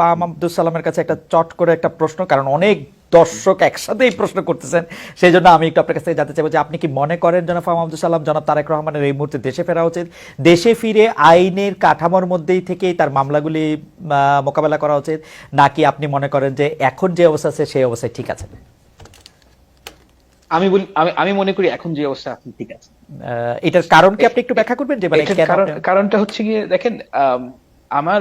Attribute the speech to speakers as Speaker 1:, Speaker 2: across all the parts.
Speaker 1: ফাহাম আব্দুল সালামের কাছে একটা চট করে একটা প্রশ্ন কারণ অনেক দর্শক একসাথে এই প্রশ্ন করতেছেন। সেই জন্য আমি একটু আপনার কাছ থেকে জানতে চাইব যে আপনি কি মনে করেন জনাব ফাহাম আব্দুল সালাম জনাব তারেক রহমানের এই মুহূর্তে দেশে ফেরা উচিত? দেশে ফিরে আইনের কাঠামোর মধ্যেই থেকেই তার মামলাগুলি মোকাবেলা করা উচিত নাকি আপনি মনে করেন যে এখন যে অবস্থা আছে সেই অবস্থায় ঠিক আছে?
Speaker 2: আমি বলি আমি মনে করি এখন যে অবস্থা ঠিক আছে।
Speaker 1: এটার কারণ কি আপনি একটু ব্যাখ্যা করবেন? যে মানে
Speaker 2: কারণটা হচ্ছে গিয়ে দেখেন আম, আমার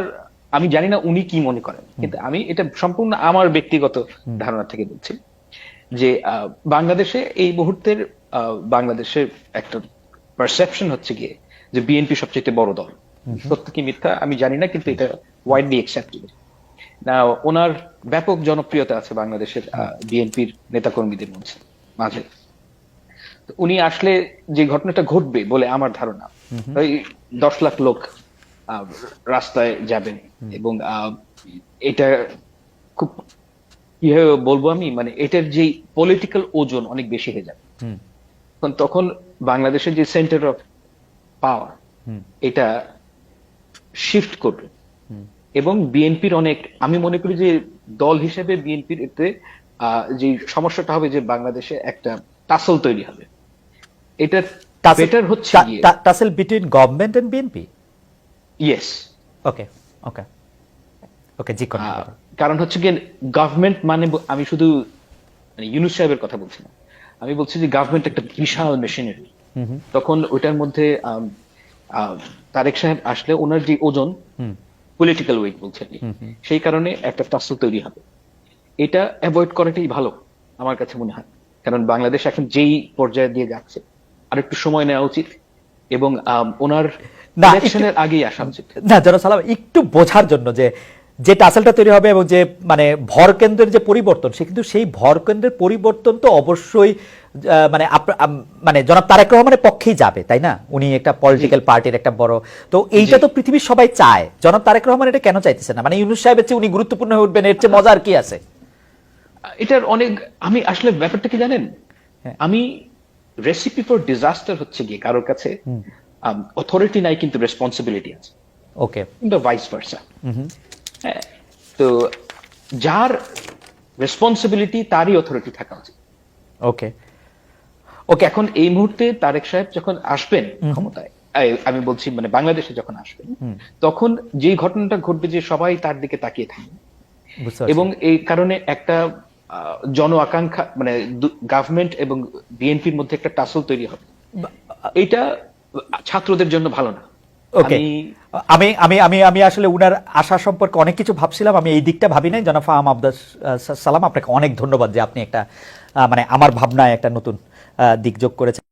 Speaker 2: আমি জানি না উনি কি মনে করেন কিন্তু আমি এটা সম্পূর্ণ আমার ব্যক্তিগত ধারণা থেকে বলছি যে বাংলাদেশে এই মুহূর্তের বাংলাদেশের একটা পারসেপশন হচ্ছে গিয়ে যে বিএনপি সবচেয়ে বড় দল। সত্য কি মিথ্যা আমি জানি না কিন্তু এটা ওয়াইডলি অ্যাকসেপ্টেড না ওনার ব্যাপক জনপ্রিয়তা আছে বাংলাদেশের বিএনপির নেতাকর্মীদের মধ্যে মাঝে। উনি আসলে যে ঘটনাটা ঘটবে বলে আমার ধারণা ওই দশ লাখ লোক রাস্তায় যাবেন। এবং এটা খুব কীভাবে বলব আমি মানে এটার যে পলিটিক্যাল ওজন অনেক বেশি হয়ে যাবে। তখন বাংলাদেশের যে সেন্টার অফ পাওয়ার এটা শিফট করবে। এবং বিএনপির অনেক আমি মনে করি যে দল হিসেবে বিএনপির এতে যে সমস্যাটা হবে যে বাংলাদেশে একটা টাসল তৈরি হবে। এটা বেটার হচ্ছে
Speaker 1: টা-
Speaker 2: গিয়ে।
Speaker 1: টা- tussle between government and BNP?
Speaker 2: Yes
Speaker 1: Okay, okay. Okay, জি।
Speaker 2: কারণ হচ্ছে গিয়ে গভর্নমেন্ট মানে আমি শুধু মানে ইউনুস সাহেবের কথা বলছি না। আমি বলছি যে গভর্নমেন্ট একটা বিশাল মেশিনারি তখন ওইটার মধ্যে তারেক সাহেব আসলে ওনার যে ওজন পলিটিক্যাল ওয়েট
Speaker 1: হুম।
Speaker 2: সেই কারণে একটা টাসল তৈরি হবে। এটা অ্যাভয়েড করাটাই ভালো আমার কাছে মনে হয়। কারণ বাংলাদেশ এখন যেই পর্যায়ে দিয়ে যাচ্ছে আর একটু সময় নেওয়া উচিত। এবং ওনার ইলেকশনের আগেই আসা
Speaker 1: না জনাব সালাম একটু বোঝার জন্য যে যে টাসেলটা তৈরি হবে এবং যে মানে ভর কেন্দ্রের যে পরিবর্তন সে কিন্তু সেই ভর কেন্দ্রের পরিবর্তন তো অবশ্যই মানে মানে জনাব তারেক রহমানের পক্ষেই যাবে তাই না? উনি একটা পলিটিক্যাল পার্টির একটা বড় তো এইটা তো পৃথিবীর সবাই চায়। জনাব তারেক রহমান এটা কেন চাইতেছে না? মানে ইউনুস সাহেবের চেয়ে উনি গুরুত্বপূর্ণ হয়ে উঠবেন এর চেয়ে মজার কি আছে?
Speaker 2: এটার অনেক আমি আসলে ব্যাপারটা কি জানেন?
Speaker 1: হ্যাঁ।
Speaker 2: আমি রেসিপি ফর ডিজাস্টার হচ্ছে গিয়ে কারোর কাছে অথরিটি নাই কিন্তু রেসপন্সিবিলিটি আছে।
Speaker 1: ওকে
Speaker 2: কিন্তু ভাইস ভার্সা হ্যাঁ তো যার রেসপন্সিবিলিটি তারই অথরিটি থাকা উচিত।
Speaker 1: ওকে
Speaker 2: ওকে এখন এই মুহূর্তে তারেক সাহেব যখন আসবেন ক্ষমতায় আমি বলছি মানে বাংলাদেশে যখন আসবেন তখন যেই ঘটনাটা ঘটবে যে সবাই তার দিকে তাকিয়ে থাকবে। এবং এই কারণে একটা জন আকাঙ্ক্ষা মানে গভর্নমেন্ট এবং বিএনপির মধ্যে একটা টাসল তৈরি হবে। এটা ছাত্রদের জন্য ভালো না।
Speaker 1: ওকে
Speaker 2: আমি
Speaker 1: আমি আমি আমি আমি আসলে উনার আশা সম্পর্কে অনেক কিছু ভাবছিলাম আমি এই দিকটা ভাবি নাই জনাব ফাহাম আব্দাস সালাম আপনাকে অনেক ধন্যবাদ যে আপনি একটা মানে আমার ভাবনায় একটা নতুন দিক যোগ করেছেন।